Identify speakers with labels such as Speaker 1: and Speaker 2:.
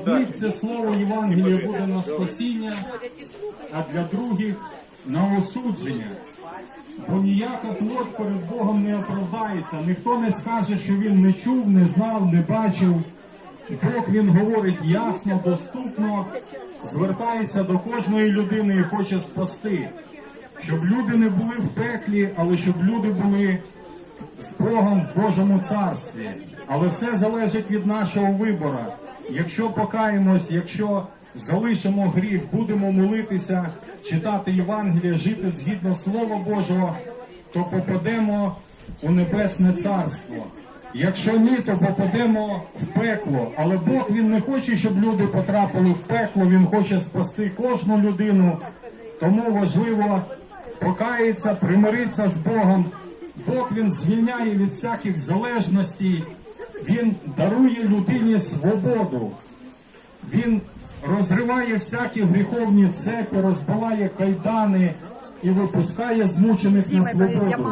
Speaker 1: одних це слово Євангелія буде на спасіння, а для других на осудження. Бо ніяка плоть перед Богом не оправдається. Ніхто не скаже, що він не чув, не знав, не бачив. Бог він говорить ясно, доступно, звертається до кожної людини і хоче спасти. Щоб люди не були в пеклі, але щоб люди були з Богом в Божому царстві. Але все залежить від нашого вибору. Якщо покаємось, якщо залишимо гріх, будемо молитися, читати Євангеліє, жити згідно Слова Божого, то попадемо у небесне царство. Якщо ні, то попадемо в пекло. Але Бог він не хоче, щоб люди потрапили в пекло, він хоче спасти кожну людину. Тому важливо покаятися, примиритися з Богом. Бог він звільняє від всяких залежностей, він дарує людині свободу. Він розриває всякі гріховні цепи, розбиває кайдани і випускає змучених на свободу.